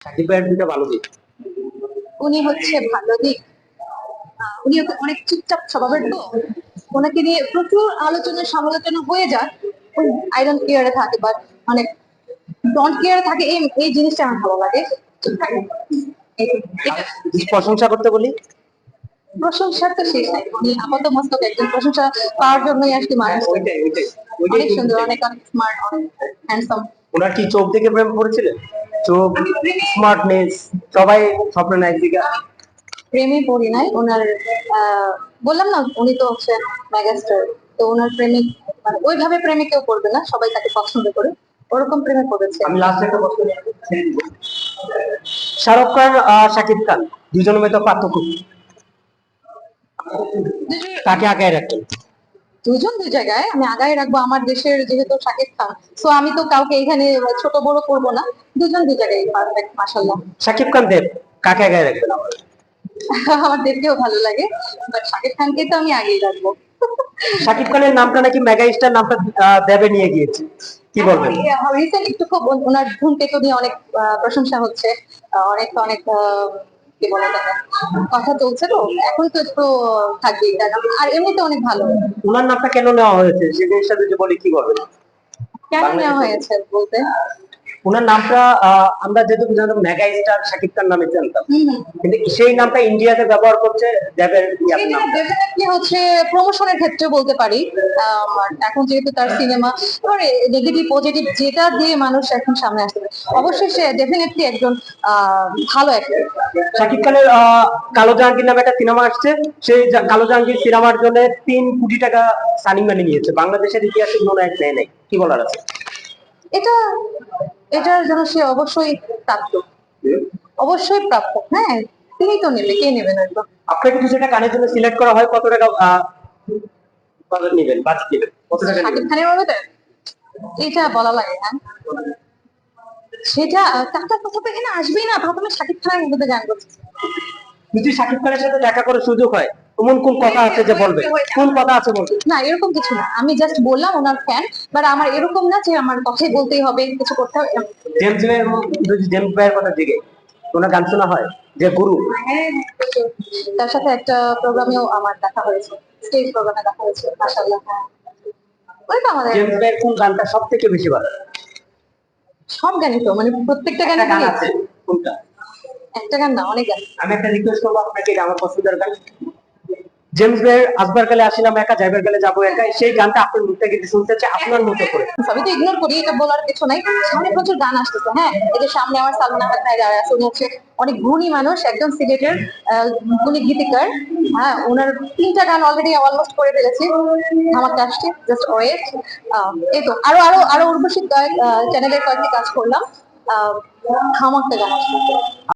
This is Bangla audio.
সাকিব ভাইয়ের দুটো ভালো দিক। উনি হচ্ছে ভালো দিক। উনি অনেক চুপচাপ স্বভাবের তো ওনাকে নিয়ে প্রচুর আলোচনা সমালোচনা হয়ে যায়। আই ডোন্ট কেয়ারে থাকে বাট অনেক ডোন্ট কেয়ারে থাকে এই এই জিনিসটা আমার ভালো লাগে। প্রশংসা করতে বলি? প্রশংসার তো শেষ নাই। উনি আপাত মস্তক একজন প্রশংসা পাওয়ার জন্যই আসলে মানুষ। ওইটাই অনেক সুন্দর অনেক অনেক স্মার্ট অনেক হ্যান্ডসাম ওনার কি চোখ দেখে প্রেম করেছিলেন? চোখ স্মার্টনেস সবাই স্বপ্ন নায়ক প্রেমে পড়ি নাই ওনার বললাম না উনি তো হচ্ছে মেগাস্টার তো ওনার প্রেমিক মানে ওইভাবে প্রেমে কেউ করবে না সবাই তাকে পছন্দ করে ওরকম প্রেমে পড়েছে। আমি লাস্ট একটা প্রশ্ন শাহরুখ খান আর শাকিব খান দুজনের মধ্যে পার্থক্য কি? কাকে আগে রাখবেন দুজন দু জায়গায় আমি আগায় রাখব আমার দেশের যেহেতু শাকিব খান। সো আমি তো কাউকে এখানে ছোট বড় করব না। দুজন দু জায়গায় পারফেক্ট মাসাল্লাহ শাকিব খান দেব কাকে আগে রাখবেন আমার? দেখতেও ভালো লাগে বাট শাকিব খানকে তো আমি আগেই রাখব। শাকিব খানের নামটা নাকি মেগা স্টার নামটা দেবে নিয়ে গিয়েছে। কি বলবেন? রিসেন্ট একটু খুব ওন- ওনার ধূমকেতু নিয়ে অনেক প্রশংসা হচ্ছে। অনেক অনেক কি বলে কথা চলছে তো এখন তো একটু থাকবেই না? আর এমনিতে অনেক ভালো। ওনার নামটা কেন নেওয়া হয়েছে? সে জিনিসটা যদি বলি কি বলবেন কেন নেওয়া হয়েছে বলতে? ওনার নামটা আমরা যেহেতু জানতাম মেগা স্টার শাকিব খান নামে জানতাম। কিন্তু সেই নামটা ইন্ডিয়াতে ব্যবহার করছে দেবের definitely হচ্ছে প্রমোশনের ক্ষেত্রে বলতে পারি এখন যেহেতু তার সিনেমা এবারে নেগেটিভ পজিটিভ যেটা দিয়ে মানুষ এখন সামনে আসতে পারে অবশ্যই সে ডেফিনেটলি একজন ভালো অ্যাক্টর শাকিব খানের কালো জাহাঙ্গীর নামে একটা সিনেমা আসছে সেই কালো জাহাঙ্গীর সিনেমার জন্য তিন কোটি টাকা সানি মানে নিয়েছে। বাংলাদেশের ইতিহাসে কোনো এক নেয় নাই। কি বলার আছে? এটা এটার জন্য সে অবশ্যই প্রাপ্ত। অবশ্যই প্রাপ্ত হ্যাঁ। তিনি তো নেবে কে নেবে না? আপনাকে কিছু টাকা কানের জন্য সিলেক্ট করা হয় কত টাকা নেবেন বাজেট নেবেন কত টাকা নেবেন? খানের এটা বলা লাগে হ্যাঁ। সেটা টাকার কথা এখানে আসবেই না প্রথমে শাকিব খানের মধ্যে গান করছে যদি শাকিব খানের সাথে দেখা করার সুযোগ হয় এমন কোন কথা আছে যে বলবেন কোন কথা আছে বলবেন না এরকম কিছু না। আমি জাস্ট বললাম ওনার ফ্যান বাট আমার এরকম না যে আমার কথাই বলতেই হবে কিছু করতে হবে। জেমস ভাইয়ের যদি জেমস ভাইয়ের কথা দিকে ওনার গান শোনা হয়? যে গুরু? হ্যাঁ, তার সাথে একটা প্রোগ্রামেও আমার দেখা হয়েছে। স্টেজ প্রোগ্রামে দেখা হয়েছে মাশাআল্লাহ হ্যাঁ। আমাদের। জেমস ভাইয়ের কোন গানটা সব থেকে বেশি ভালো? সব গানই তো মানে প্রত্যেকটা গানে গান আছে কোনটা? একটা গান না অনেক গান। আমি একটা রিকোয়েস্ট করব আপনাকে আমার পছন্দের গান। জেমস ভাইয়ের আসবার কালে আসিলাম একা যাইবার কালে যাব একা সেই গানটা আপনার মুখ থেকে শুনতে চাই আপনার মতো করে। সবই তো ইগনোর করি এটা বলার কিছু নাই। সামনে প্রচুর গান আসতেছে হ্যাঁ? এই যে সামনে আমার সালমান আহমেদ ভাই দাঁড়ায় আছে উনি হচ্ছে অনেক গুণী মানুষ একজন সিলেটের গুণী গীতিকার। হ্যাঁ ওনার তিনটা গান অলরেডি অলমোস্ট করে ফেলেছি। আমাকে আসছে জাস্ট ওয়েট এই তো আরও আরও আরও উর্বশী চ্যানেলের কয়েকটি কাজ করলাম। আহ, খামাকতে গান আসছে।